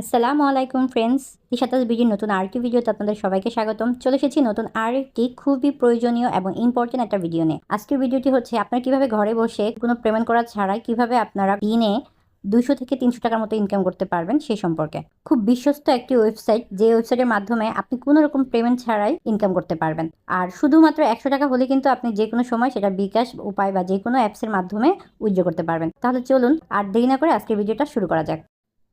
আসসালামু আলাইকুম ফ্রেন্ডস ইশাতাজ বিজির নতুন আরেকটি ভিডিওতে আপনাদের সবাইকে স্বাগতম। চলে এসেছি নতুন আরেকটি খুবই প্রয়োজনীয় এবং ইম্পর্টেন্ট একটা ভিডিও নিয়ে। আজকের ভিডিওটি হচ্ছে আপনারা কীভাবে ঘরে বসে কোনো পেমেন্ট করা ছাড়াই কীভাবে আপনারা দিনে দুশো থেকে তিনশো টাকার মতো ইনকাম করতে পারবেন সেই সম্পর্কে। খুব বিশ্বস্ত একটি ওয়েবসাইট যে ওয়েবসাইটের মাধ্যমে আপনি কোনো রকম পেমেন্ট ছাড়াই ইনকাম করতে পারবেন। আর শুধুমাত্র একশো টাকা হলে কিন্তু আপনি যে কোনো সময় সেটা বিকাশ উপায় বা যে কোনো অ্যাপসের মাধ্যমে উইথড্র করতে পারবেন। তাহলে চলুন আর দেরি না করে আজকের ভিডিওটা শুরু করা যাক।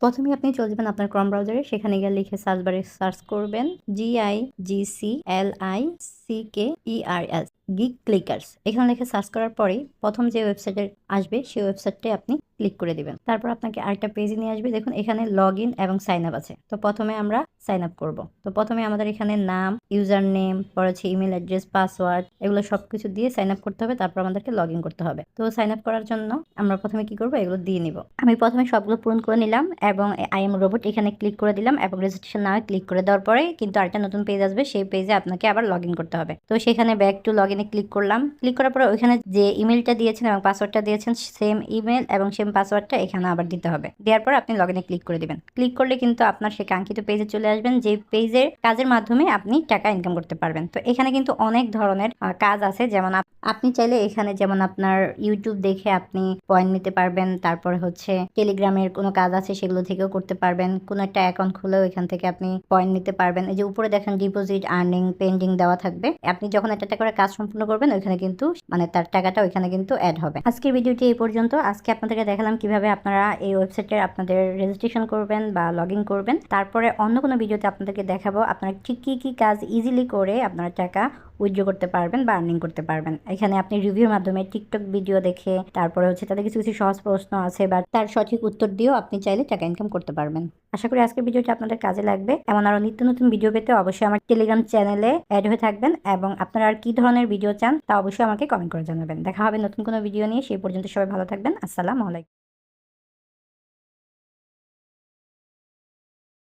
প্রথমে আপনি চলে যাবেন আপনার ক্রম ব্রাউজারে সেখানে গিয়ে লিখে সার্চ বারে সার্চ করবেন G I G C L I C K E R S geek clickers এখানে লিখে সার্চ করার পরে প্রথম যে ওয়েবসাইটে আসবে, সেই ওয়েবসাইটটাই আপনি ক্লিক করে দিবেন। তারপর আপনাকে আরেকটা পেজে নিয়ে আসবে। দেখুন, এখানে লগ ইন এবং সাইন আপ আছে। তো প্রথমে আমরা সাইন আপ করব। তো প্রথমে আমাদের এখানে নাম ইউজার নেম পর হচ্ছে ইমেল অ্যাড্রেস পাসওয়ার্ড এগুলো সব কিছু দিয়ে সাইন আপ করতে হবে। তারপর আমাদেরকে লগ ইন করতে হবে। তো সাইন আপ করার জন্য আমরা প্রথমে কি করব? এগুলো দিয়ে নিব। আমি প্রথমে সবগুলো পূরণ করে নিলাম এবং আই এম রোবট এখানে ক্লিক করে দিলাম এবং রেজিস্ট্রেশন নামে ক্লিক করে দেওয়ার পরে কিন্তু আরেকটা নতুন পেজ আসবে। সেই পেজে আপনাকে আবার লগ ইন করতে হবে। তো সেখানে ব্যাক টু লগ ক্লিক করলাম। ক্লিক করার পরে ওইখানে যে ইমেলটা দিয়েছেন এবং পাসওয়ার্ডটা দিয়েছেন সেম ইমেল এবং সেম পাসওয়ার্ডটা এখানে আবার দিতে হবে। দেওয়ার পর আপনি লগ ক্লিক করে দিবেন। ক্লিক করলে কিন্তু আপনার সেই কাঙ্ক্ষিত পেজে চলে আসবেন যে পেজের কাজের মাধ্যমে আপনি টাকা ইনকাম করতে পারবেন। তো এখানে কিন্তু অনেক ধরনের কাজ আছে। যেমন আপনি চাইলে এখানে যেমন আপনার ইউটিউব দেখে আপনি পয়েন্ট নিতে পারবেন। তারপরে হচ্ছে টেলিগ্রামের কোনো কাজ আছে, সেগুলো থেকেও করতে পারবেন। কোনো একটা অ্যাকাউন্ট খুলেও এখান থেকে আপনি পয়েন্ট নিতে পারবেন। এই যে উপরে দেখেন ডিপোজিট আর্নিং পেন্ডিং দেওয়া থাকবে। আপনি যখন একটা একটা করে কাজ সম্পূর্ণ করবেন, ওইখানে কিন্তু মানে তার টাকাটা ওইখানে কিন্তু অ্যাড হবে। আজকের ভিডিওটি এই পর্যন্ত। আজকে আপনাদেরকে দেখালাম কীভাবে আপনারা এই ওয়েবসাইটে আপনাদের রেজিস্ট্রেশন করবেন বা লগ ইন করবেন। তারপরে অন্য কোনো ভিডিওতে আপনাদেরকে দেখাবো। আপনারা ঠিক কী কী কাজ ইজিলি করে আপনারা টাকা উইথড্র করতে পারবেন বা আর্নিং করতে পারবেন। এখানে আপনি রিভিউর মাধ্যমে টিকটক ভিডিও দেখে, তারপরে হচ্ছে তাদের কিছু কিছু সহজ প্রশ্ন আছে বা তার সঠিক উত্তর দিয়েও আপনি চাইলে টাকা ইনকাম করতে পারবেন। আশা করি আজকের ভিডিওটি আপনাদের কাজে লাগবে। এমন আরও নিত্য নতুন ভিডিও পেতে অবশ্যই আমার টেলিগ্রাম চ্যানেলে অ্যাড হয়ে থাকবেন এবং আপনারা আর কী ধরনের ভিডিও চান তা অবশ্যই আমাকে কমেন্ট করে জানাবেন। দেখা হবে নতুন কোনো ভিডিও নিয়ে, সেই পর্যন্ত সবাই ভালো থাকবেন। আসসালামু আলাইকুম।